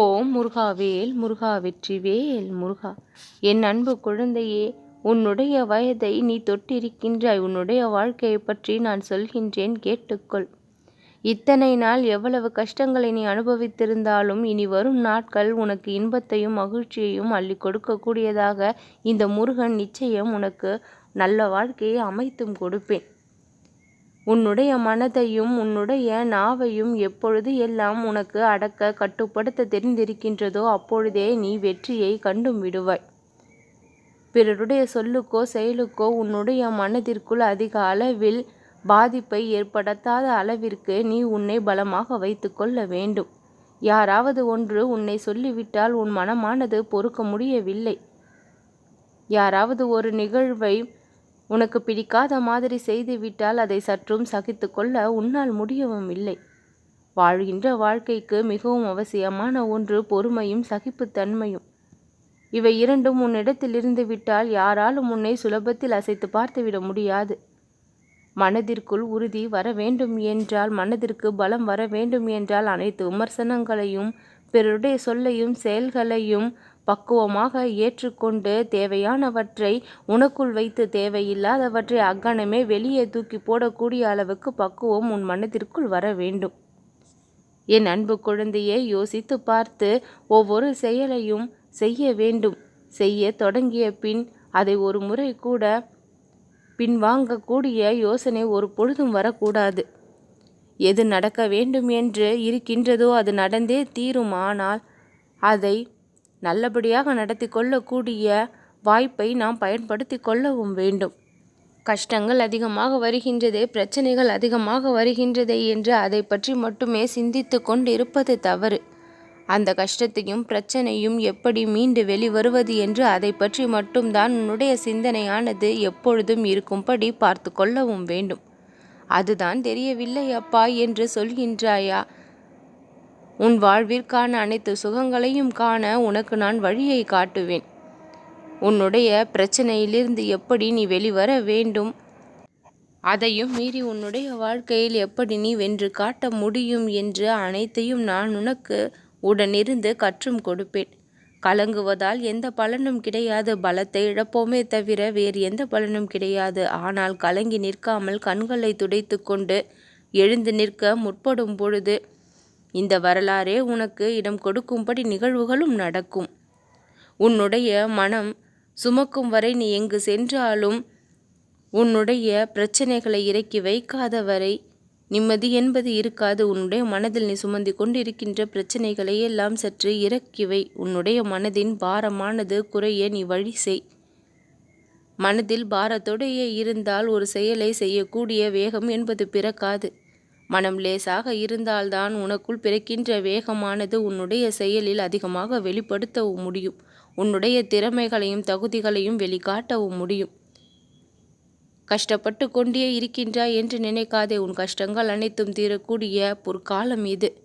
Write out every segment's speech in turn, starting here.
ஓம் முருகாவேல் முருகா வெற்றிவேல் முருகா. என் அன்பு குழந்தையே உன்னுடைய வயதை நீ தொட்டிருக்கின்றாய். உன்னுடைய வாழ்க்கையை பற்றி நான் சொல்கின்றேன் கேட்டுக்கொள். இத்தனை நாள் எவ்வளவு கஷ்டங்களை நீ அனுபவித்திருந்தாலும் இனி வரும் நாட்கள் உனக்கு இன்பத்தையும் மகிழ்ச்சியையும் அள்ளி கொடுக்கக்கூடியதாக இந்த முருகன் நிச்சயம் உனக்கு நல்ல வாழ்க்கையை அமைத்தும் கொடுப்பேன். உன்னுடைய மனதையும் உன்னுடைய நாவையும் எப்பொழுது எல்லாம் உனக்கு அடக்க கட்டுப்படுத்த தெரிந்திருக்கின்றதோ அப்பொழுதே நீ வெற்றியை கண்டும் விடுவாய். பிறருடைய சொல்லுக்கோ செயலுக்கோ உன்னுடைய மனதிற்குள் அதிக அளவில் பாதிப்பை ஏற்படுத்தாத அளவிற்கு நீ உன்னை பலமாக வைத்துக்கொள்ள வேண்டும். யாராவது ஒன்று உன்னை சொல்லிவிட்டால் உன் மனமானது பொறுக்க முடியவில்லை. யாராவது ஒரு நிகழ்வை உனக்கு பிடிக்காத மாதிரி செய்துவிட்டால் அதை சற்றும் சகித்து கொள்ள உன்னால் முடியவும் இல்லை. வாழ்கின்ற வாழ்க்கைக்கு மிகவும் அவசியமான ஒன்று பொறுமையும் சகிப்புத்தன்மையும் இவை இரண்டும் உன்னிடத்தில் இருந்து விட்டால் யாராலும் உன்னை சுலபத்தில் அசைத்து பார்த்துவிட முடியாது. மனதிற்குள் உறுதி வர வேண்டும் என்றால் மனதிற்கு பலம் வர வேண்டும் என்றால் அனைத்து விமர்சனங்களையும் பிறருடைய சொல்லையும் செயல்களையும் பக்குவமாக ஏற்றுக்கொண்டு தேவையானவற்றை உனக்குள் வைத்து தேவையில்லாதவற்றை அக்கணமே வெளியே தூக்கி போடக்கூடிய அளவுக்கு பக்குவம் உன் மனதிற்குள் வர வேண்டும். என் அன்பு குழந்தையை யோசித்து பார்த்து ஒவ்வொரு செயலையும் செய்ய வேண்டும். செய்ய தொடங்கிய பின் அதை ஒரு முறை கூட பின்வாங்கக்கூடிய யோசனை ஒரு பொழுதும் வரக்கூடாது. எது நடக்க வேண்டும் என்று இருக்கின்றதோ அது நடந்தே தீரும். ஆனால் அதை நல்லபடியாக நடத்தி கொள்ளக்கூடிய வாய்ப்பை நாம் பயன்படுத்தி கொள்ளவும் வேண்டும். கஷ்டங்கள் அதிகமாக வருகின்றதே பிரச்சனைகள் அதிகமாக வருகின்றதே என்று அதை பற்றி மட்டுமே சிந்தித்து கொண்டிருப்பது தவறு. அந்த கஷ்டத்தையும் பிரச்சனையும் எப்படி மீண்டு வெளிவருவது என்று அதை பற்றி மட்டும்தான் உன்னுடைய சிந்தனையானது எப்பொழுதும் இருக்கும்படி பார்த்து கொள்ளவும் வேண்டும். அதுதான் தெரியவில்லை அப்பா என்று சொல்கின்றாயா? உன் வாழ்விற்கான அனைத்து சுகங்களையும் காண உனக்கு நான் வழியை காட்டுவேன். உன்னுடைய பிரச்சனையிலிருந்து எப்படி நீ வெளிவர வேண்டும்? அதையும் மீறி உன்னுடைய வாழ்க்கையில் எப்படி நீ வென்று காட்ட முடியும் என்று அனைத்தையும் நான் உனக்கு உடனிருந்து கற்றும் கொடுப்பேன். கலங்குவதால் எந்த பலனும் கிடையாது. பலத்தை இழப்போமே தவிர வேறு எந்த பலனும் கிடையாது. ஆனால் கலங்கி நிற்காமல் கண்களை துடைத்து கொண்டு எழுந்து நிற்க முற்படும் பொழுது இந்த வரலாறே உனக்கு இடம் கொடுக்கும்படி நிகழ்வுகளும் நடக்கும். உன்னுடைய மனம் சுமக்கும் வரை நீ எங்கு சென்றாலும் உன்னுடைய பிரச்சனைகளை இறக்கி வைக்காத வரை நிம்மதி என்பது இருக்காது. உன்னுடைய மனதில் நீ சுமந்து கொண்டிருக்கின்ற பிரச்சனைகளை எல்லாம் சற்று இறக்கிவை உன்னுடைய மனதின் பாரமானது குறைய நீ வழி செய். மனதில் பாரத்தோடைய இருந்தால் ஒரு செயலை செய்யக்கூடிய வேகம் என்பது பிறக்காது. மனம் லேசாக இருந்தால்தான் உனக்குள் பிறக்கின்ற வேகமானது உன்னுடைய செயலில் அதிகமாக வெளிப்படுத்தவும் முடியும். உன்னுடைய திறமைகளையும் தகுதிகளையும் வெளிக்காட்டவும் முடியும். கஷ்டப்பட்டு கொண்டே இருக்கின்றாய் என்று நினைக்காதே. உன் கஷ்டங்கள் அனைத்தும் தீரக்கூடிய பொற்காலம் இது.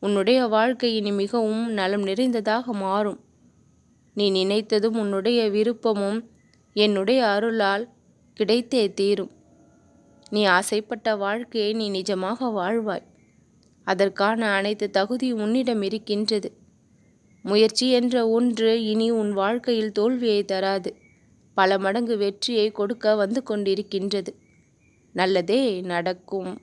உன்னுடைய வாழ்க்கை இனி மிகவும் நலம் நிறைந்ததாக மாறும். நீ நினைத்ததும் உன்னுடைய விருப்பமும் என்னுடைய அருளால் கிடைத்தே தீரும். நீ ஆசைப்பட்ட வாழ்க்கையை நீ நிஜமாக வாழ்வாய். அதற்கான அனைத்து தகுதியும் உன்னிடம் இருக்கின்றது. முயற்சி என்ற ஒன்று இனி உன் வாழ்க்கையில் தோல்வியை தராது. பல மடங்கு வெற்றியை கொடுக்க வந்து கொண்டிருக்கின்றது. நல்லதே நடக்கும்.